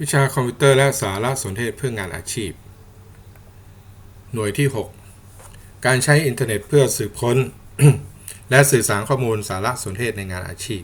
วิชาคอมพิวเตอร์และสารสนเทศเพื่องานอาชีพ หน่วยที่ 6 การใช้อินเทอร์เน็ตเพื่อสืบค้น และสื่อสารข้อมูลสารสนเทศในงานอาชีพ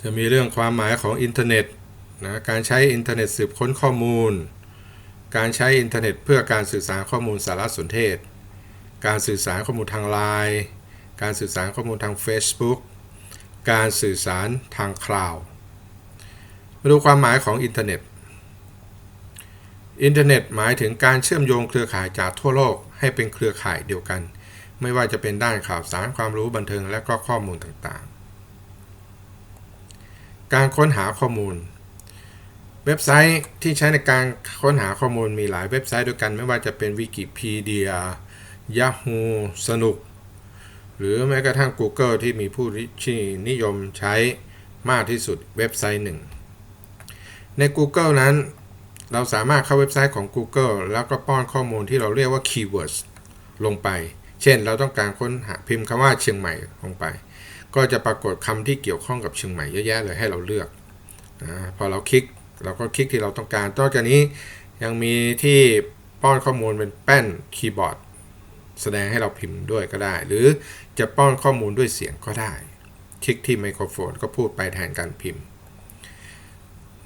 จะมีเรื่องความหมายของอินเทอร์เน็ตนะการใช้อินเทอร์เน็ตสืบค้นข้อมูล การใช้อินเทอร์เน็ตเพื่อการสื่อสารข้อมูลสารสนเทศ การสื่อสารข้อมูลทางไลน์การสื่อสารข้อมูลทาง Facebook การสื่อสารทางคลาวด์ มาดูความหมายของอินเทอร์เน็ต อินเทอร์เน็ตหมายถึงการเชื่อมโยงเครือข่ายจากทั่วโลกให้เป็นเครือข่ายเดียวกัน ไม่ว่าจะเป็นด้านข่าวสารความรู้บันเทิงและก็ข้อมูลต่างๆ การค้นหาข้อมูล เว็บไซต์ที่ใช้ในการค้นหาข้อมูลมีหลายเว็บไซต์ด้วยกัน ไม่ว่าจะเป็นวิกิพีเดีย Yahoo สนุก หรือแม้กระทั่ง Google ที่มีผู้ที่นิยมใช้มากที่สุดเว็บไซต์หนึ่ง ใน Google นั้น เราสามารถเข้าเว็บไซต์ของ Google แล้วก็ป้อนข้อมูลที่เราเรียกว่า keywords ลงไป เช่น เราต้องการค้นหาพิมพ์คำว่าเชียงใหม่ลงไป ก็จะปรากฏคำที่เกี่ยวข้องกับเชียงใหม่เยอะแยะเลยให้เราเลือกนะพอเราคลิกเราก็คลิกที่เราต้องการนอกจากนี้ยังมีที่ป้อนข้อมูลเป็นแป้นคีย์บอร์ดแสดงให้เราพิมพ์ด้วยก็ได้ หรือจะป้อนข้อมูลด้วยเสียงก็ได้ คลิกที่ไมโครโฟนก็พูดไปแทนการพิมพ์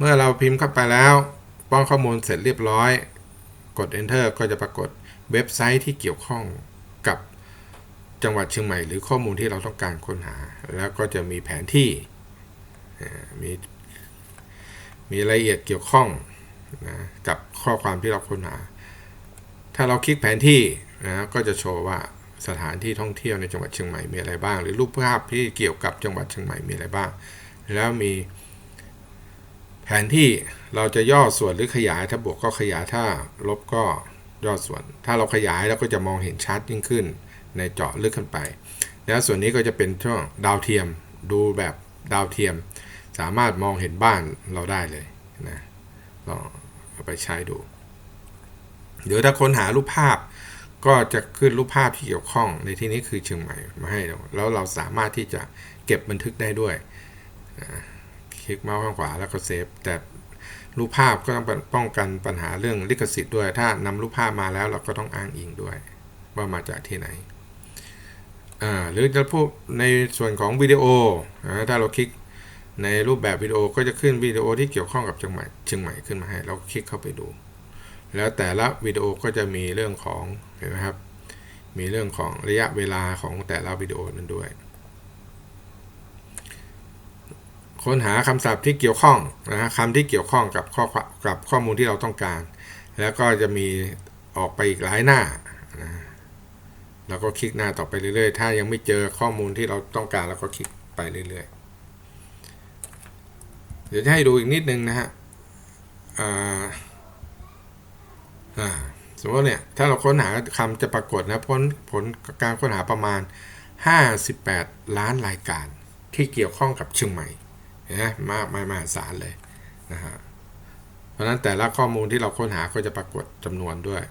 มื่อเราพิมพ์เข้าไปแล้วป้อนข้อมูลเสร็จเรียบร้อย กด enter ก็จะปรากฏเว็บไซต์ที่เกี่ยวข้องกับจังหวัดเชียงใหม่ หรือข้อมูลที่เราต้องการค้นหา แล้วก็จะมีแผนที่มีมีรายละเอียดเกี่ยวข้องนะกับข้อความที่เราค้นหา ถ้าเราคลิกแผนที่นะก็จะโชว์ว่าสถานที่ท่องเที่ยวในจังหวัดเชียงใหม่มีอะไรบ้าง หรือรูปภาพที่เกี่ยวกับจังหวัดเชียงใหม่มีอะไรบ้าง แล้วมี แผนที่เราจะย่อส่วนหรือขยายถ้าบวกก็ขยายถ้าลบก็ย่อส่วน ถ้าเราขยายเราก็จะมองเห็นชัดยิ่งขึ้น ในเจาะลึกขึ้นไป แล้วส่วนนี้ก็จะเป็นช่วงดาวเทียมดูแบบดาวเทียม สามารถมองเห็นบ้านเราได้เลยนะลองเอาไปใช้ดูเดี๋ยวถ้าค้นหารูปภาพก็จะขึ้นรูปภาพที่เกี่ยวข้องในที่นี้คือเชียงใหม่มาให้เราแล้วเราสามารถที่จะเก็บบันทึกได้ด้วยอ่าค ลิกเมาส์ข้างขวาแล้วก็เซฟแต่รูปภาพก็ต้องป้องกันปัญหาเรื่องลิขสิทธิ์ด้วย ถ้านำรูปภาพมาแล้วเราก็ต้องอ้างอิงด้วย ว่ามาจากที่ไหนหรือจะพูดในส่วนของวิดีโอ ถ้าเราคลิกในรูปแบบวิดีโอก็จะขึ้นวิดีโอที่เกี่ยวข้องกับเชียงใหม่เชียงใหม่ขึ้นมาให้ เราคลิกเข้าไปดู แล้วแต่ละวิดีโอก็จะมีเรื่องของเห็นไหมครับ มีเรื่องของระยะเวลาของแต่ละวิดีโอนั้นด้วย ค้นหาคำศัพท์ที่เกี่ยวข้องนะฮะคำที่เกี่ยวข้องกับข้อความกับข้อมูลที่เราต้องการ แล้วก็จะมีออกไปอีกหลายหน้านะเราก็คลิกหน้าต่อไปเรื่อยๆ ถ้ายังไม่เจอข้อมูลที่เราต้องการเราก็คลิกไปเรื่อยๆ เดี๋ยวจะให้ดูอีกนิดนึงนะฮะอ่าอ่าสมมติเนี่ย ถ้าเราค้นหาคำจะปรากฏนะผลผลการค้นหาประมาณ 58 ล้านรายการที่เกี่ยวข้องกับเชียงใหม่ นะมากมายมหาศาลเลยนะฮะเพราะนั้นแต่ละข้อมูลที่เราค้นหาก็จะปรากฏจำนวนด้วย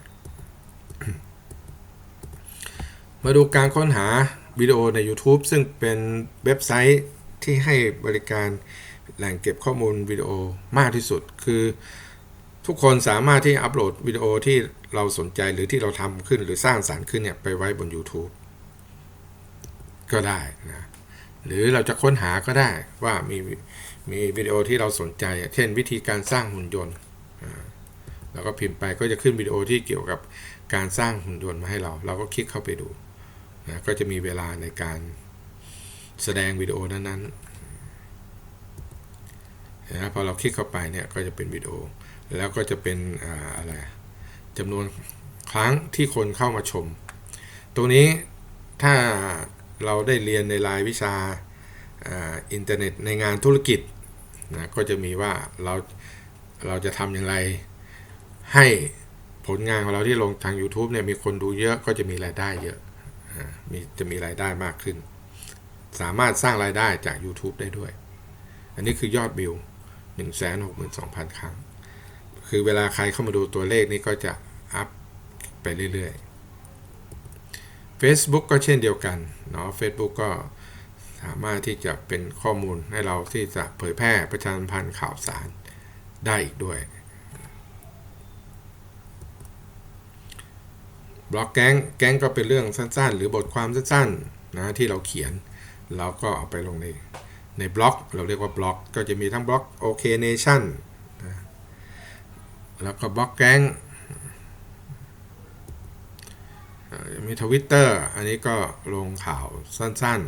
มาดูการค้นหาวิดีโอใน YouTube ซึ่งเป็นเว็บไซต์ที่ให้บริการแหล่งเก็บข้อมูลวิดีโอมากที่สุด คือทุกคนสามารถที่อัปโหลดวิดีโอที่เราสนใจหรือที่เราทำขึ้นหรือสร้างสารรค์ขึ้นเนี่ยไปไว้บน YouTube ก็ได้นะ หรือเราจะค้นหาก็ได้ว่ามีมีวิดีโอที่เราสนใจ เช่นวิธีการสร้างหุ่นยนต์อ่าแล้วก็พิมพ์ไปก็จะขึ้นวิดีโอที่เกี่ยวกับการสร้างหุ่นยนต์มาให้เรา เราก็คลิกเข้าไปดูนะก็จะมีเวลาในการแสดงวิดีโอนั้นๆนะพอเราคลิกเข้าไปเนี่ยก็จะเป็นวิดีโอ แล้วก็จะเป็นอ่าอะไรจำนวนครั้งที่คนเข้ามาชมตัวนี้ถ้า เราได้เรียนในรายวิชาอินเทอร์เน็ตในงานธุรกิจนะก็จะมีว่าเราเราจะทำอย่างไร ให้ผลงานของเราที่ลงทาง YouTube เนี่ยมีคนดูเยอะก็จะมีรายได้เยอะมีจะมีรายได้มากขึ้น สามารถสร้างรายได้จาก YouTube ได้ด้วย อันนี้คือยอดวิว 162,000 ครั้ง คือเวลาใครเข้ามาดูตัวเลขนี่ก็จะอัพไปเรื่อยๆ Facebook ก็เช่นเดียวกันเนาะ Facebook ก็สามารถที่จะเป็นข้อมูลให้เราที่จะเผยแพร่ประชาสัมพันธ์ข่าวสารได้อีกด้วยบล็อกแก๊งแก๊งก็เป็นเรื่องสั้นๆ หรือบทความสั้นๆนะที่เราเขียน เราก็เอาไปลงในในบล็อก เราเรียกว่าบล็อก ก็จะมีทั้งบล็อก OK Nation นแล้วก็บล็อกแก๊งอ่า มีทวิตเตอร์อันนี้ก็ลงข่าวสั้น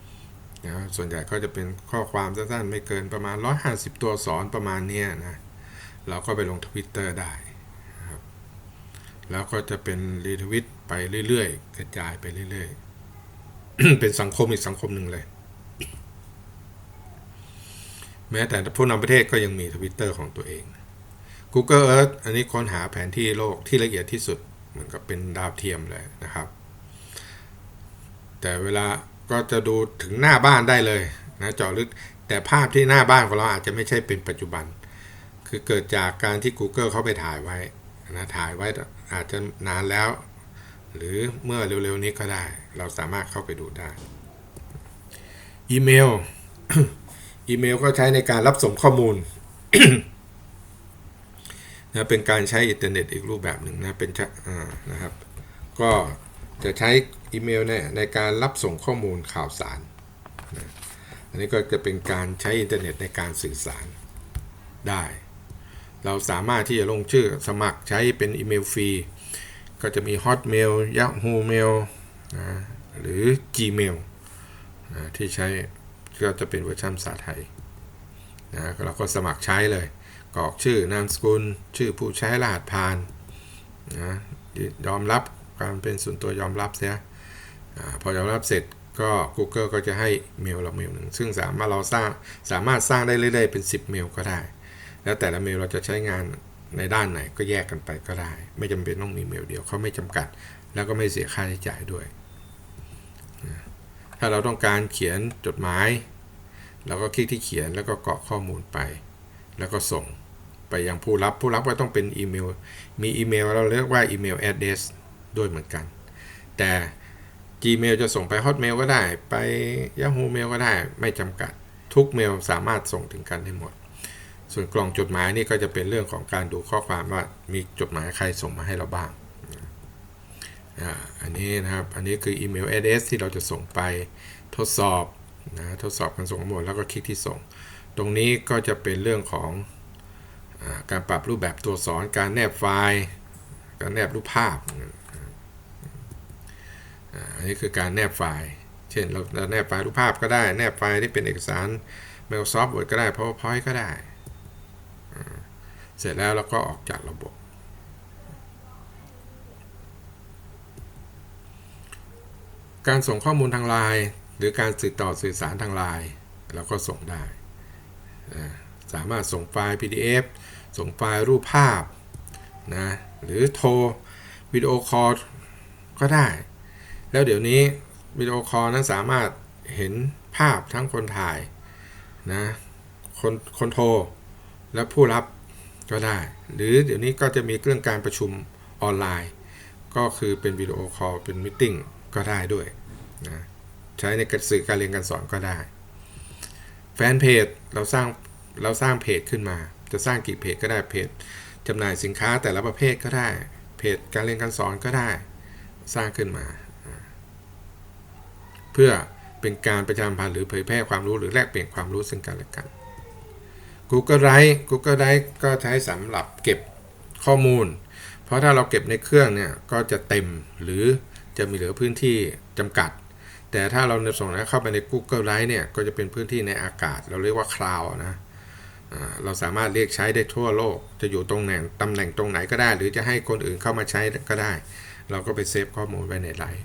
ๆนะส่วนใหญ่ก็จะเป็นข้อความสั้นๆ ไม่เกินประมาณ 150 ตัวสอนประมาณเนี้ยนะเราก็ไปลงทวิตเตอร์ได้แล้วก็จะเป็นรีทวิตไปเรื่อยๆ กระจายไปเรื่อยๆ เป็นสังคมอีกสังคมหนึ่งเลย แม้แต่ผู้นำประเทศก็ยังมีทวิตเตอร์ของตัวเอง Google Earth อันนี้ค้นหาแผนที่โลกที่ละเอียดที่สุด เหมือนกับเป็นดาวเทียมเลยนะครับ แต่เวลาก็จะดูถึงหน้าบ้านได้เลยนะเจาะลึกแต่ภาพที่หน้าบ้านของเราอาจจะไม่ใช่เป็นปัจจุบัน คือเกิดจากการที่ Google เขาไปถ่ายไว้นะถ่ายไว้อาจจะนานแล้ว หรือเมื่อเร็วๆนี้ก็ได้ เราสามารถเข้าไปดูได้ อีเมล อีเมลก็ใช้ในการรับส่งข้อมูล นะเป็นการใช้อินเทอร์เน็ตอีกรูปแบบหนึ่งนะเป็นนะครับ ก็จะใช้อีเมลในในการรับส่งข้อมูลข่าวสารนะอันนี้ก็จะเป็นการใช้อินเทอร์เน็ตในการสื่อสารได้ เราสามารถที่จะลงชื่อสมัครใช้เป็นอีเมลฟรีก็จะมี Hotmail Yahoo Mail นะหรือ Gmail นะที่ใช้ก็จะเป็นเวอร์ชันภาษาไทยนะเราก็สมัครใช้เลย กรอกชื่อนามสกุล ชื่อผู้ใช้รหัสผ่านนะยอมรับการเป็นส่วนตัวยอมรับเสียอพอยอมรับเสร็จก็ Google ก็จะให้เมลเราเมลหนึ่งซึ่งสามารถเราสร้างสามารถสร้างได้เรื่อยๆเป็น 10 เมลก็ได้ แล้วแต่ละเมลเราจะใช้งานในด้านไหนก็แยกกันไปก็ได้ ไม่จำเป็นต้องมีเมลเดียวเขาไม่จำกัด แล้วก็ไม่เสียค่าใช้จ่ายด้วย ถ้าเราต้องการเขียนจดหมายเราก็คลิกที่เขียนแล้วก็กรอกข้อมูลไป แล้วก็ส่ง ไปยังผู้รับ ผู้รับก็ต้องเป็นอีเมล มีอีเมลเราเรียกว่าอีเมล address ด้วยเหมือนกัน แต่ Gmail จะส่งไป Hotmail ก็ได้ ไป Yahoo Mail ก็ได้ ไม่จำกัด ทุกเมลสามารถส่งถึงกันได้หมด ส่วนกล่องจดหมายนี่ก็จะเป็นเรื่องของการดูข้อความว่ามีจดหมายใครส่งมาให้เราบ้าง อันนี้นะครับ อันนี้คืออีเมล address ที่เราจะส่งไปทดสอบนะ ทดสอบการส่งข้อมูลแล้วก็คลิกที่ส่ง ตรงนี้ก็จะเป็นเรื่องของ การปรับรูปแบบตัวสอนการแนบไฟล์ การแนบรูปภาพอันนี้คือการแนบไฟล์ เช่นเราแนบไฟล์รูปภาพก็ได้ แนบไฟล์ที่เป็นเอกสาร Microsoft Word ก็ได้ PowerPoint ก็ได้ เสร็จแล้วเราก็ออกจากระบบ การส่งข้อมูลทางไลน์หรือการติดต่อสื่อสารทางไลน์เราก็ส่งได้ สามารถส่งไฟล์ PDF ส่งไฟล์รูปภาพนะหรือโทรวิดีโอคอลก็ได้ แล้วเดี๋ยวนี้วิดีโอคอลนั้นสามารถเห็นภาพทั้งคนถ่ายนะคนคนโทรและผู้รับก็ได้ หรือเดี๋ยวนี้ก็จะมีเรื่องการประชุมออนไลน์ ก็คือเป็นวิดีโอคอลเป็นมิ팅ก็ได้ด้วยนะใช้ในกระสื่อการเรียนการสอนก็ได้ แฟนเพจเราสร้าง เราสร้างเพจขึ้นมา จะสร้างกี่เพจก็ได้เพจจำหน่ายสินค้าแต่ละประเภทก็ได้ เพจการเรียนการสอนก็ได้ สร้างขึ้นมา เพื่อเป็นการประชาสัมพันธ์หรือเผยแพร่ความรู้หรือแลกเปลี่ยนความรู้ซึ่งกันและกัน Google Drive Google Drive ก็ใช้สำหรับเก็บข้อมูล เพราะถ้าเราเก็บในเครื่องเนี่ยก็จะเต็มหรือจะมีเหลือพื้นที่จำกัด แต่ถ้าเราส่งนะเข้าไปใน Google Drive เนี่ยก็จะเป็นพื้นที่ในอากาศ เราเรียกว่าคลาวนะ เราสามารถเรียกใช้ได้ทั่วโลก จะอยู่ตรงไหนตำแหน่งตรงไหนก็ได้ หรือจะให้คนอื่นเข้ามาใช้ก็ได้ เราก็ไปเซฟข้อมูลไว้ในไลน์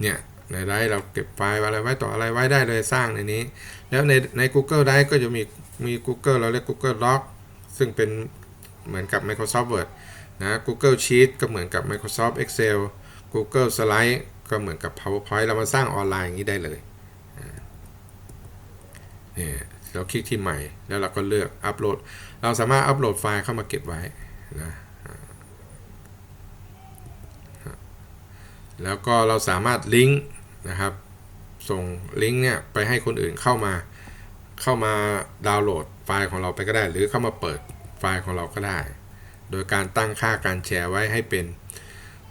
เนี่ยในไลน์เราเก็บไฟล์อะไรไว้ต่ออะไรไว้ได้เลยสร้างในนี้ แล้วในใน Google Drive ก็จะมีมี Google เราเรียก Google Doc ซึ่งเป็นเหมือนกับ Microsoft Word นะ Google Sheet ก็เหมือนกับ Microsoft Excel Google Slide ก็เหมือนกับ PowerPoint เรามาสร้างออนไลน์อย่างนี้ได้เลยอ่านี่ย เราคลิกที่ใหม่ แล้วเราก็เลือกอัปโหลด เราสามารถอัปโหลดไฟล์เข้ามาเก็บไว้นะแล้วก็เราสามารถลิงก์นะครับ ส่งลิงก์เนี่ยไปให้คนอื่นเข้ามา เข้ามาดาวน์โหลดไฟล์ของเราไปก็ได้ หรือเข้ามาเปิดไฟล์ของเราก็ได้ โดยการตั้งค่าการแชร์ไว้ให้เป็น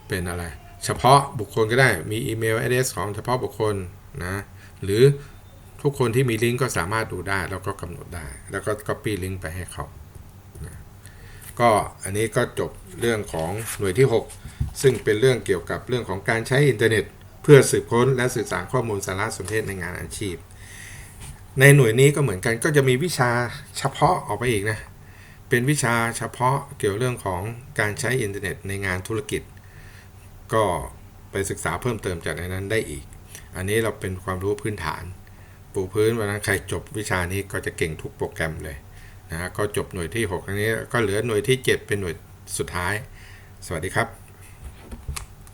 เป็นอะไร เฉพาะบุคคลก็ได้ มีอีเมล address ของเฉพาะบุคคลนะ หรือ ทุกคนที่มีลิงก์ก็สามารถดูได้แล้วก็กำหนดได้ แล้วก็ copy ลิงก์ไปให้เขานะก็อันนี้ก็จบเรื่องของหน่วยที่ 6 ซึ่งเป็นเรื่องเกี่ยวกับเรื่องของการใช้อินเทอร์เน็ต เพื่อสืบค้นและสื่อสารข้อมูลสารสนเทศในงานอาชีพ ในหน่วยนี้ก็เหมือนกันก็จะมีวิชาเฉพาะออกไปอีกนะเป็นวิชาเฉพาะเกี่ยวเรื่องของการใช้อินเทอร์เน็ตในงานธุรกิจ ก็ไปศึกษาเพิ่มเติมจากในนั้นได้อีก อันนี้เราเป็นความรู้พื้นฐาน ปูพื้นวันนั้นใครจบวิชานี้ก็จะเก่งทุกโปรแกรมเลยนะก็จบหน่วยที่6อันนี้ก็เหลือหน่วยที่ 7 เป็นหน่วยสุดท้าย สวัสดีครับ